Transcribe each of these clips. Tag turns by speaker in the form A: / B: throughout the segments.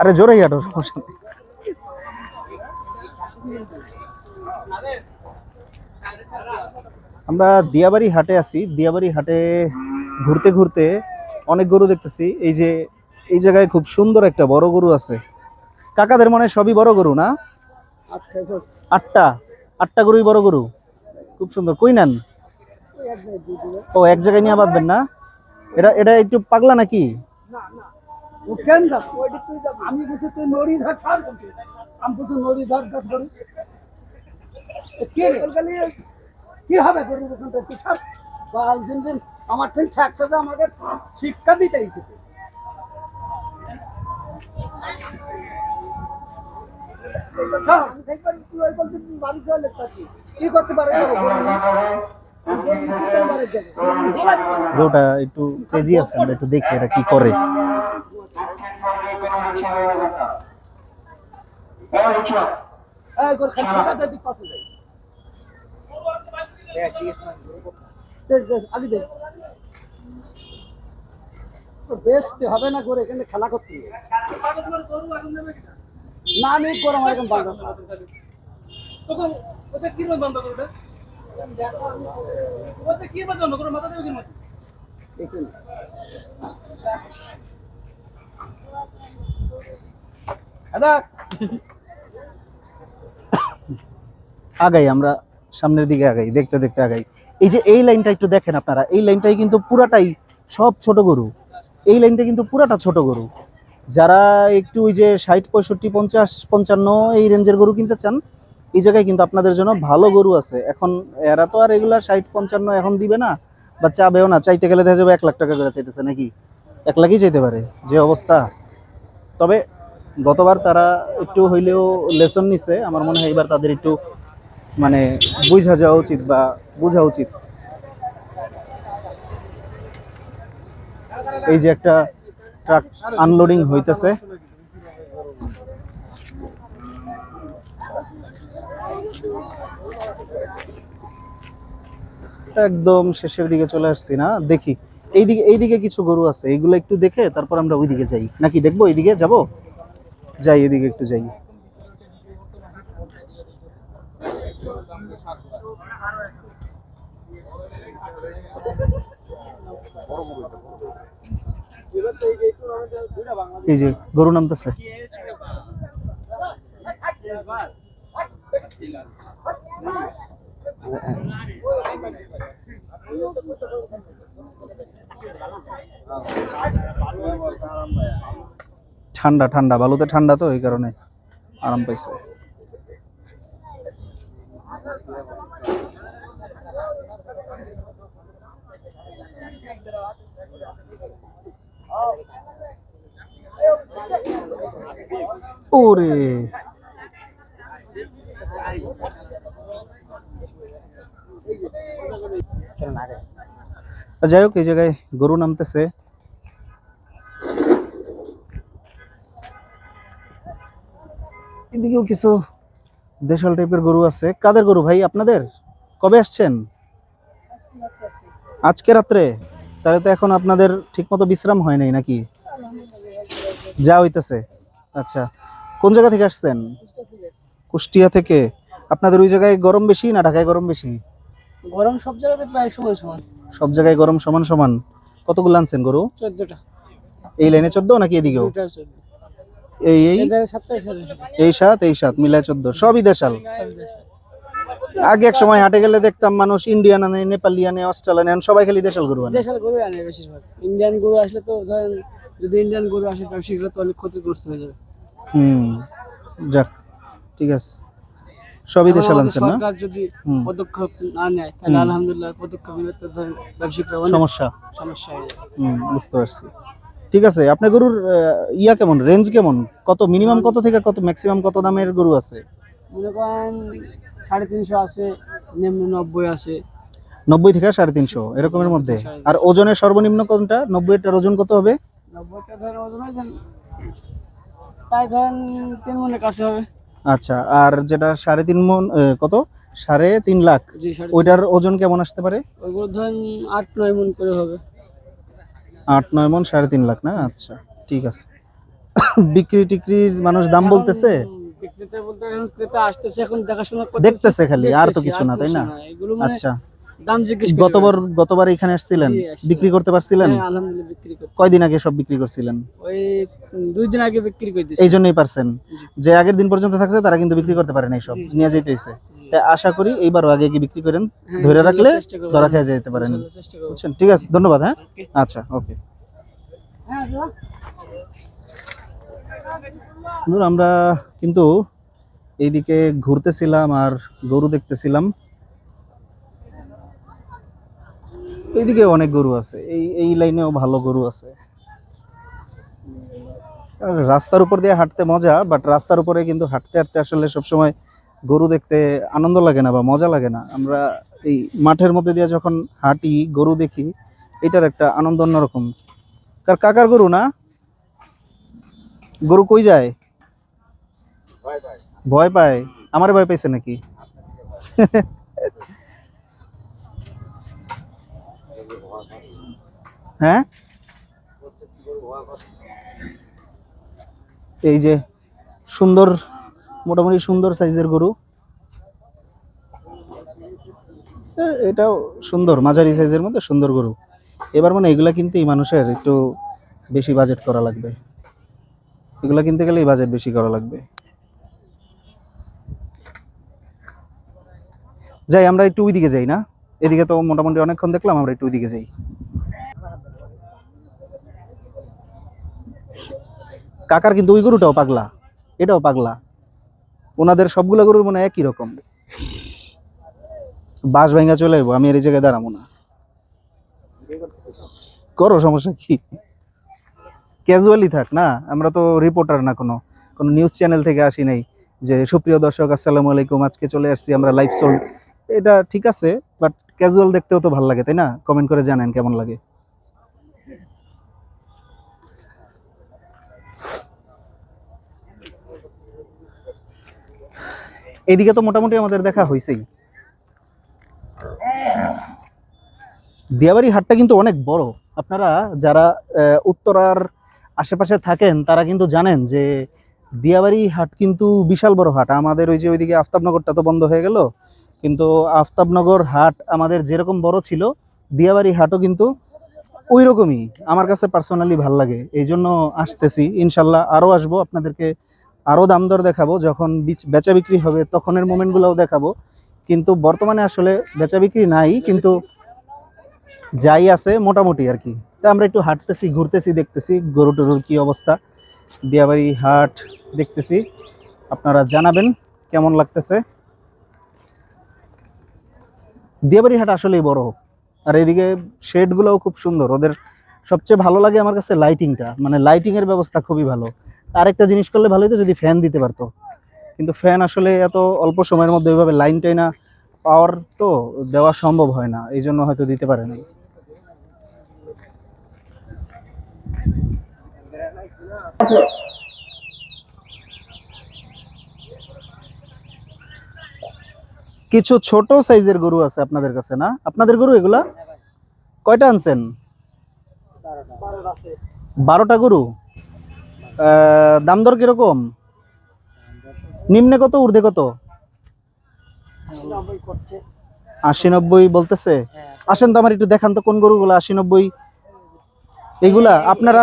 A: আরে হাঁটো। সমস্যা আমরা দিয়াবাড়ি হাটে আছি। দিয়াবাড়ি হাটে ঘুরতে ঘুরতে অনেক গরু দেখতেছি। এই যে এই জায়গায় খুব সুন্দর একটা বড় গরু আছে। কাকাদের মনে সবই বড় গরু না? আটটা আটটা? গরুই বড় গরু? খুব সুন্দর। কই নেন? ও এক জায়গায় নিয়ে বাঁধবেন না? এটা এটা একটু পাগলা নাকি?
B: ও কেন যাব? আমি কে? কি হবে গরুর ওখানটা তুই ছাড়। বাল দিন দিন আমার ঠিক থাকছে যে আমাকে শিক্ষা দিতে ইচ্ছে কি করতে পারে
A: গরুটা একটু তেজি আছে আমরা একটু দেখি এটা কি করে
B: বেচতে হবে না করে এখানে খেলা করতে হবে। না নেই করে আমার এখন বাঁধা দেখুন। দাদা
A: আগাই, আমরা সামনের দিকে আগাই, দেখতে দেখতে আগাই। এই যে এই লাইনটা একটু দেখেন আপনারা, এই লাইনটাই কিন্তু পুরাটাই সব ছোট গরু। এই লাইনটা কিন্তু পুরাটা ছোট গরু। যারা একটু ওই যে ষাট, পঁয়ষট্টি, পঞ্চাশ, পঞ্চান্ন এই রেঞ্জের গরু কিনতে চান এই জায়গায় কিন্তু আপনাদের জন্য ভালো গরু আছে। এখন এরা তো আর এগুলা ষাট, পঞ্চান্ন এখন দিবে না, বা চাবেও না। চাইতে গেলে দেখা যাবে এক লাখ টাকা করে চাইতেছে নাকি? এক লাখই চাইতে পারে, যে অবস্থা। তবে গতবার তারা একটু হইলেও লেসন নিছে। আমার মনে হয় এবার তাদের একটু মানে বুঝা যাওয়া উচিত বা বোঝা উচিত। এই যে একটা ট্রাক আনলোডিং হইতেছে। একদম শেষের দিকে চলে আসছি না? দেখি। এইদিকে এইদিকে কিছু গরু আছে। এইগুলো একটু দেখে তারপর আমরা ওইদিকে যাই। নাকি দেখব এইদিকে? যাব? যাই, এদিকে একটু যাই। এই যে গরু নামতেছে ঠান্ডা ঠান্ডা বালুতে ঠান্ডা তো এই কারণে আরাম পাইছে। ওরে! যাই হোক, এই জায়গায় গরু নামতেছে। এদিকেও কিছু দেশাল টাইপের গরু আছে। কাদের গরু ভাই, আপনাদের? কবে আসছেন? আজকে রাত্রে? তাহলে তো এখন আপনাদের ঠিকমতো বিশ্রাম হয় নাই নাকি? যা হইতেছে। আচ্ছা কোন জায়গা থেকে আসছেন? কুষ্টিয়া থেকে? আপনাদের ওই জায়গায় গরম বেশি না ঢাকায় গরম বেশি?
B: গরম সব জায়গাতে প্রায় সমান সমান।
A: সব জায়গায় গরম সমান সমান। কতগুলো আনছেন গরু?
B: চোদ্দটা।
A: এই লাইনে চোদ্দ নাকি এদিকেও? এই এই? এই সাত এই সাত মিলায় চোদ্দ। সবই দেশাল? আগে এক সময় হাটে গেলে দেখতাম মানুষ ইন্ডিয়ান আনে নেপালি আনে অস্ট্রেলিয়ান আনে সবাই খালি দেশাল গরু আনে।
B: দেশাল গরু আনে বেশিরভাগ। ইন্ডিয়ান গরু আসলে তো ধরেন যদি ইন্ডিয়ান গরু আসে ব্যবসায়ীরা তো অনেক ক্ষতিগ্রস্ত হয়ে যাবে।
A: হুম যাক ঠিক আছে। সবই আনছেন না?
B: সরকার যদি পদক্ষেপ না নেয় তাহলে
A: হুম।
B: আলহামদুলিল্লাহ পদক্ষেপ নিলে তো ধরেন ব্যবসায়িকরা অনেক
A: সমস্যা।
B: সমস্যা হয়ে
A: হুম বুঝতে পারছি। ঠিক আছে আপনার গরুর ইয়া কেমন? রেঞ্জ কেমন? কত মিনিমাম কত থেকে কত ম্যাক্সিমাম কত দামের গরু আছে?
B: মনে করেন সাড়ে তিনশো আছে নিম্ন নব্বই আছে।
A: নব্বই থেকে সাড়ে তিনশো এরকমের মধ্যে। আর ওজনের সর্বনিম্ন কোনটা? নব্বইটার ওজন কত হবে?
B: নব্বইটা ধরেন ওজন যেন ধরেন তিন কাছে হবে।
A: আচ্ছা আর যেটা সাড়ে তিন মন কত? সাড়ে তিন লাখ। ওইটার ওজন কেমন আসতে পারে?
B: ওইগুলো ধরেন আট নয় মন করে হবে।
A: আট নয় মন সাড়ে তিন লাখ না? আচ্ছা ঠিক আছে। বিক্রি টিক্রির মানুষ দাম বলতেছে?
C: বিক্রেতা বলতে এখন ক্রেতা আসতেছে এখন দেখাশোনা
A: দেখতেছে খালি আর তো কিছু না তাই না?
C: মানে
A: আচ্ছা।
C: দাম জিজ্ঞেস
A: গতবার গতবার এখানে আসছিলেন? বিক্রি করতে পারছিলেন?
C: হ্যাঁ, আলহামদুলিল্লাহ বিক্রি করতে
A: কয়দিন আগে সব বিক্রি করছিলেন?
C: ওই দুই দিন আগে বিক্রি করে দিয়েছি।
A: এই জন্যই পারছেন যে আগের দিন পর্যন্ত থাকছে তারা কিন্তু বিক্রি করতে পারে নাই সব। নিয়ে যেতে হয়েছে তাই আশা করি এইবারও আগে কি বিক্রি করেন
C: হ্যাঁ,
A: ধরে রাখলে ধরা খেয়ে যেতে পারেন। বুঝছেন? ঠিক আছে ধন্যবাদ হ্যাঁ? আচ্ছা ওকে।
C: হ্যাঁ,
A: আমরা কিন্তু এইদিকে ঘুরতেছিলাম আর গরু দেখতেছিলাম। এইদিকে অনেক গরু আছে। এই এই লাইনেও ভালো গরু আছে। রাস্তার উপর দিয়ে হাঁটতে মজা বাট রাস্তার উপরে কিন্তু হাঁটতে হাঁটতে আসলে সবসময় গরু দেখতে আনন্দ লাগে না বা মজা লাগে না। আমরা এই মাঠের মধ্যে দিয়ে যখন হাঁটি, গরু দেখি, এটার একটা আনন্দ অন্যরকম। কার, কাকার গরু না? গরু কই যায়? ভয় পায়। আমারে ভয় পাইছে নাকি? হ্যাঁ? এই যে সুন্দর, মোটামুটি সুন্দর সাইজের গরু। এটাও সুন্দর, মাঝারি সাইজের মধ্যে সুন্দর গরু। এবার মানে এগুলা কিনতেই মানুষের একটু বেশি বাজেট করা লাগবে। এগুলা কিনতে গেলেই বাজেট বেশি করা লাগবে। যাই, আমরা একটু ওইদিকে যাই না? এদিকে তো মোটামুটি অনেকক্ষণ দেখলাম, আমরা একটু ওইদিকে যাই। কাকার কিন্তু ওই গরুটাও পাগলা, এটাও পাগলা। ওনাদের সবগুলো গরুর মনে একই রকম। বাস ভাঙ্গা চলে যাব আমি এই জায়গায় দাঁড়াবো না। করো, সমস্যা কি? ক্যাজুয়ালি থাক, না? আমরা তো রিপোর্টার না কোনো। কোনো নিউজ চ্যানেল থেকে আসি নাই যে, সুপ্রিয় দর্শক, আসসালামু আলাইকুম, আজকে চলে আসছি আমরা লাইভ সোল এটা ঠিক আছে বাট ক্যাজুয়াল দেখতেও তো ভালো লাগে, তাই না? কমেন্ট করে জানেন কেমন লাগে। এইদিকে তো মোটামুটি আমাদের দেখা হয়েছেই দিয়াবাড়ি হাটটা কিন্তু অনেক বড়। আপনারা যারা উত্তরার আশেপাশে থাকেন, তারা কিন্তু জানেন যে দিয়াবাড়ি হাট কিন্তু বিশাল বড় হাট। আমাদের ওই যে ওইদিকে আফতাবনগরটা তো বন্ধ হয়ে গেল। কিন্তু আফতাবনগর হাট আমাদের যেরকম বড় ছিল, দিয়াবাড়ি হাটও কিন্তু ওই রকমই আমার কাছে পার্সোনালি ভালো লাগে। এই জন্য আসতেছি। ইনশাল্লাহ আরও আসব। আপনাদেরকে আরও দাম দর দেখাবো। যখন বিচ- বিক্রি হবে, তখনের মোমেন্টগুলোও দেখাবো। কিন্তু বর্তমানে আসলে বেচা বিক্রি নাই, কিন্তু যাই আছে মোটামুটি আর কি। তা আমরা একটু হাঁটতেছি, ঘুরতেছি, দেখতেছি গরু টরুর কী অবস্থা। দিয়াবাড়ি হাট দেখতেছি। আপনারা জানাবেন কেমন লাগতেছে। দিয়াবাড়ি হাট আসলেই বড়। আর এদিকে শেডগুলোও খুব সুন্দর। ওদের সবচেয়ে ভালো লাগে আমার কাছে লাইটিংটা মানে লাইটিংয়ের ব্যবস্থা খুবই ভালো। আরেকটা জিনিস করলে ভালো হতো যদি ফ্যান দিতে পারতো। কিন্তু ফ্যান আসলে এত অল্প সময়ের মধ্যে ওইভাবে লাইনটাই না পাওয়ার তো দেওয়া সম্ভব হয় না, এই জন্য হয়তো দিতে পারে নাই। কিছু ছোট সাইজের গরু আছে আপনাদের কাছে, না? আপনাদের গরু এগুলা? কয়টা আনছেন? বারোটা গরু? দাম দর কীরকম? নিম্নে কত ঊর্ধ্বে কত? আশি নব্বই বলতেছে? আসেন তো আমার একটু দেখান তো কোন গরুগুলো আশি নব্বই। এগুলা আপনারা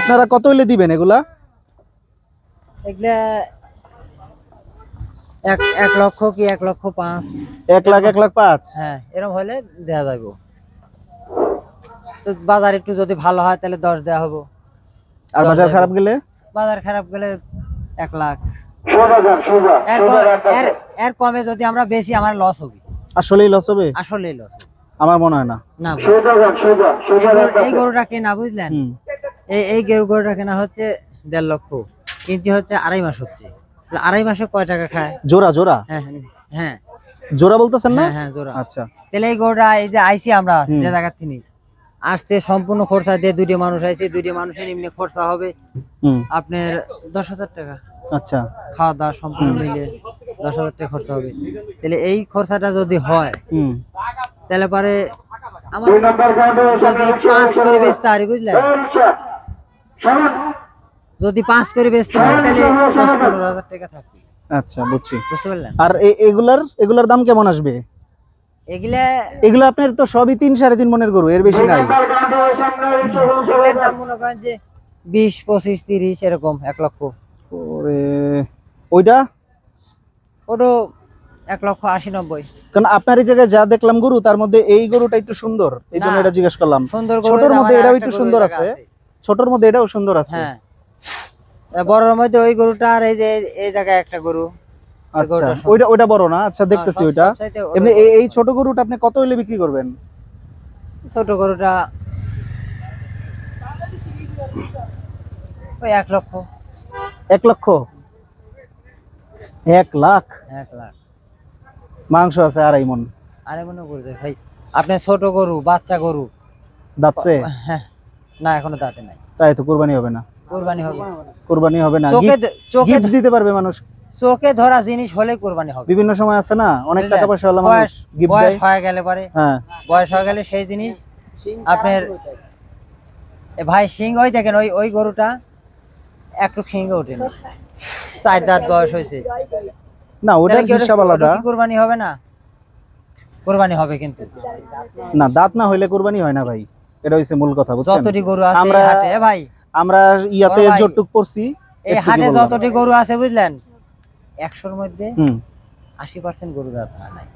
A: আপনারা কত হইলে দিবেন এগুলা?
D: এক লক্ষ কি এক লক্ষ পাঁচ?
A: এক লাখ এক লাখ পাঁচ?
D: হ্যাঁ এরকম হলে দেওয়া যাবে তো বাজার একটু যদি ভালো হয় তাহলে দশ দেওয়া হব
A: আর বাজার খারাপ গেলে?
D: বাজার খারাপ গেলে এক লাখ। এর কমে যদি আমরা বেশি আমার লস হবে।
A: আসলেই লস হবে?
D: আসলে লস
A: আমার মনে হয় না।
D: না এই গরু- এই গরুটা কেনা বুঝলেন? এই এই গরু গরুটা কেনা হচ্ছে দেড় লক্ষ। কিনতে হচ্ছে আড়াই মাস হচ্ছে। আড়াই মাসে কয় টাকা খায়?
A: জোড়া জোড়া?
D: হ্যাঁ হ্যাঁ
A: জোড়া বলতেছেন না?
D: হ্যাঁ হ্যাঁ জোড়া।
A: আচ্ছা।
D: তাহলে এই গরুটা এই যে আইছি আমরা। যে জায়গা থেকে। আসতে সম্পূর্ণ খরচা দিয়ে দুইটা মানুষ আইছে দুইটা মানুষের নিম্নে খরচা হবে। আপনার দশ হাজার টাকা।
A: আচ্ছা।
D: খাওয়া দাওয়া সম্পূর্ণ মিলে দশ হাজার টাকা খরচা হবে। তাহলে এই খরচাটা যদি হয় তাহলে পরে আমার যদি পাঁচ করে বেচতে পারি বুঝলেন? যদি পাঁচ করে বেচতে পারি তাহলে দশ পনেরো হাজার টাকা থাকবে।
A: আচ্ছা বুঝছি।
D: বুঝতে পারলেন?
A: আর এগুলার এগুলার দাম কেমন আসবে?
D: এগুলা
A: আপনার তো সবই তিন সাড়ে তিন মনের গরু এর বেশি নাই।
D: মনে করেন যে বিশ পঁচিশ তিরিশ এরকম এক লক্ষ।
A: ওইটা?
D: ওটা এক লক্ষ আশি নব্বই।
A: কারণ আপনার এই জায়গায় যা দেখলাম গরু তার মধ্যে এই গরুটা একটু সুন্দর। এই জন্য এটা জিজ্ঞেস করলাম।
D: সুন্দর
A: ছোটর মধ্যে এটাও একটু সুন্দর আছে। ছোটর মধ্যে এটাও সুন্দর আছে।
D: হ্যাঁ। বড়র মধ্যে ওই গরুটা আর এই যে এই জায়গায় একটা গরু।
A: আচ্ছা ওইটা ওইটা বড় না? আচ্ছা দেখতেছি ওইটা। এমনি এই ছোট গরুটা আপনি কত হইলে বিক্রি করবেন?
D: ছোট গরুটা ওই এক লক্ষ।
A: এক লক্ষ? এক লাখ?
D: এক লাখ।
A: মাংস আছে আড়াই মন।
D: মনে করছে ভাই আপনি ছোট গরু বাচ্চা গরু।
A: দাচ্ছে
D: হ্যাঁ না এখনও দাঁতে নাই।
A: তাই তো কোরবানি হবে না।
D: কোরবানি হবে।
A: কোরবানি হবে না।
D: চোখে চোখে
A: দিতে পারবে মানুষ।
D: চোখে ধরা জিনিস হলে কোরবানি হবে।
A: বিভিন্ন সময় আছে না? অনেক টাকা পয়সা হলে মানুষ
D: বয়স হয়ে গেলে পরে।
A: হ্যাঁ।
D: বয়স হয়ে গেলে সেই জিনিস আপনার ভাই সিং ওই দেখেন ওই ওই গরুটা একটু সিংহ ওঠে না। চার দাঁত বয়স হয়েছে।
A: না
D: ওটা-
A: হিসাব আলাদা।
D: কোরবানি হবে না? কোরবানি হবে কিন্তু।
A: না দাঁত না হইলে কোরবানি হয় না ভাই। এটা হইছে মূল কথা বুঝছেন?
D: যতটি গরু আছে
A: আমরা-
D: হাটে ভাই।
A: আমরা ইয়াতে জটুক পড়ছি
D: এই হাটে যতটি গরু আছে বুঝলেন? একশোর মধ্যে আশি পার্সেন্ট গরু দাঁত হয় নাই।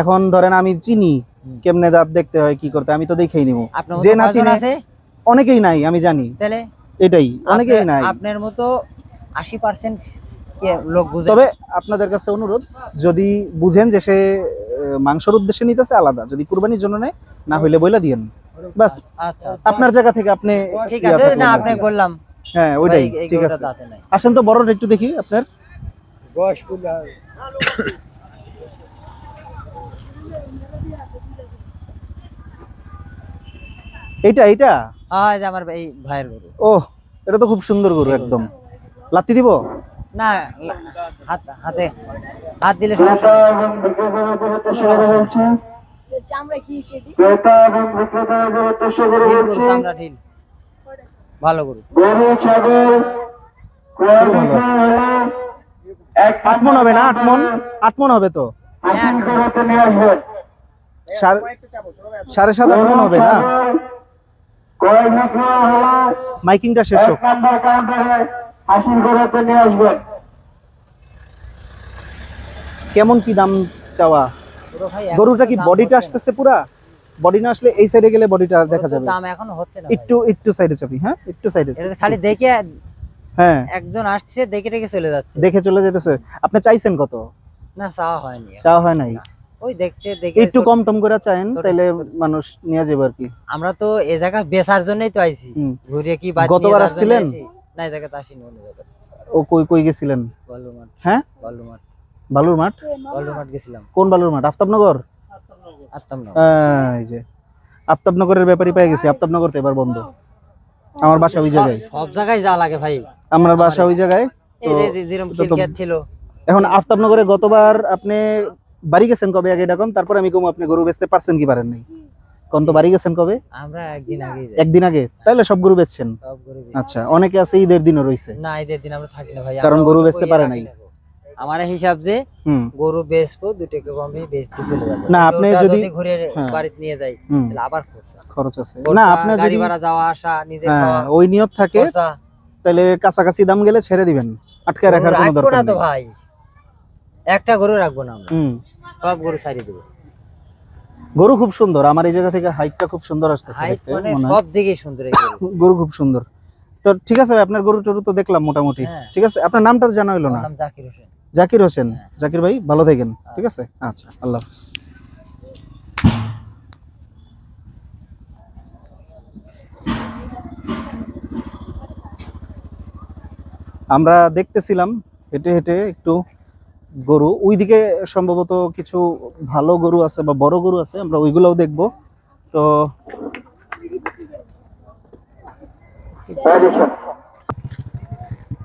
A: এখন ধরেন আমি চিনি কেমনে দাঁত দেখতে হয় কি করতে আমি তো দেখেই নিব। যে না চিনে অনেকেই নাই আমি জানি।
D: তাহলে
A: এটাই অনেকেই নাই।
D: আপনার মতো আশি পার্সেন্ট লোক বুঝে
A: তবে আপনাদের কাছে অনুরোধ যদি বুঝেন যে সে মাংসর উদ্দেশ্যে নিতেছে আলাদা। যদি কুরবানির জন্য নেয় না হইলে বইলা দিয়েন। বাস
D: আচ্ছা
A: আপনার জায়গা থেকে আপনি
D: ঠিক আছে না আপনি বললাম।
A: হ্যাঁ ওইটাই ঠিক আছে। আসেন তো বড়টা একটু দেখি আপনার।
B: বয়স
A: এইটা
D: হ্যাঁ এই যে আমার এই ভাইয়ের গরু।
A: ও এটা তো খুব সুন্দর গরু একদম। লাত্তি দিব?
D: না হাত হাতে হাত দিলে সমস্যা
C: চামড়া কি সেটি
D: ঢিল গরু, চামড়া ঢিল। ভালো গরু।
A: গরু ভালো আছে। আট মন হবে না? আট মন আট মন হবে তো? সাড়ে- সাড়ে সাত আট মন হবে না? মাইকিংটা শেষ হোক। কেমন কি দাম চাওয়া? গরুটা কি বডিটা আসতেছে পুরা? বডি না আসলে এই সাইডে গেলে বডিটা দেখা যাবে।
D: দাম এখনও হচ্ছে না
A: একটু একটু সাইডে চাপি হ্যাঁ? একটু সাইডে
D: খালি দেখে
A: হ্যাঁ।
D: একজন আসছে দেখে দেখে চলে যাচ্ছে।
A: দেখে চলে যেতেছে। আপনি চাইছেন কত?
D: না চাওয়া হয়নি।
A: চাওয়া হয় নাই?
D: ওই দেখছে দেখে
A: একটু কম টম করে চাইন
D: ছোট-
A: মানুষ নিয়ে যাবে আর কি।
D: আমরা তো এ জায়গা বেচার জন্যই তো আইছি।
A: হুম।
D: কি বাদ
A: গতবার আসছিলেন?
D: না এই জায়গাতে আসিনি অন্য জায়গাতে।
A: ও কই কই গেছিলেন? হ্যাঁ? বালুর মাঠ
D: গেছিলাম।
A: কোন বালুর মাঠ আফতাবনগর।
D: না
A: এই যে। আফতাবনগরের ব্যাপারই পেয়ে গেছি। আফতাবনগর তো এবার বন্ধ। আমার বাসা ওই জায়গায়।
D: সব জায়গায় যা লাগে ভাই।
A: আমার বাসা ওই জায়গায়
D: ছিল।
A: এখন আফতাবনগরে গতবার আপনি বাড়ি গেছেন কবে? আগে ডাকন তারপর আমি কম আপনি গরু বেচতে পারছেন কি পারেন নাই? কোন তো বাড়ি গেছেন কবে?
D: আমরা একদিন আগে
A: একদিন আগে? তাইলে সব গরু বেচছেন। আচ্ছা অনেকে আছে ঈদের দিনও রয়েছে
D: না ঈদের দিন আমরা থাকি না ভাই।
A: কারণ গরু বেচতে পারে নাই।
D: আমার হিসাব যে গরু বেচবো দু টাকা কমে বেচতে চলে যাব।
A: না, আপনি যদি-
D: ঘুরে
A: হ্যাঁ।
D: বাড়িতে নিয়ে যাই তাহলে আবার খরচ
A: আছে। না আপনি যদি
D: ভাড়া যাওয়া আসা নিজের
A: হ্যাঁ ওই নিয়ত থাকে তাহলে কাছাকাছি দাম গেলে ছেড়ে দিবেন। আটকে রাখার কোনো দরকার
D: না তো ভাই। একটা গরু রাখব না আমরা। সব গরু ছাড়িয়ে দেবো।
A: গরু খুব সুন্দর। আমার এই জায়গা থেকে হাইটটা খুব সুন্দর আসতেছে দেখতে
D: মানে। সব দিকেই সুন্দর গরু।
A: খুব সুন্দর। তো ঠিক আছে ভাই আপনার গরু টরু তো দেখলাম মোটামুটি।
D: হ্যাঁ।
A: ঠিক আছে আপনার নামটা জানা হইল না।
D: নাম জাকির হোসেন।
A: জাকির হোসেন।
D: হ্যাঁ।
A: জাকির ভাই ভালো থাকেন। ঠিক আছে? আচ্ছা আল্লাহ হাফিজ। আমরা দেখতেছিলাম হেঁটে হেঁটে একটু গরু। ওইদিকে সম্ভবত কিছু ভালো গরু আছে বা বড় গরু আছে আমরা ওইগুলোও দেখব। তো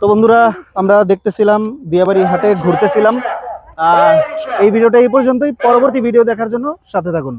A: তো বন্ধুরা, আমরা দেখতেছিলাম দিয়াবাড়ি হাটে ঘুরতেছিলাম। এই ভিডিওটা এই পর্যন্তই। পরবর্তী ভিডিও দেখার জন্য সাথে থাকুন।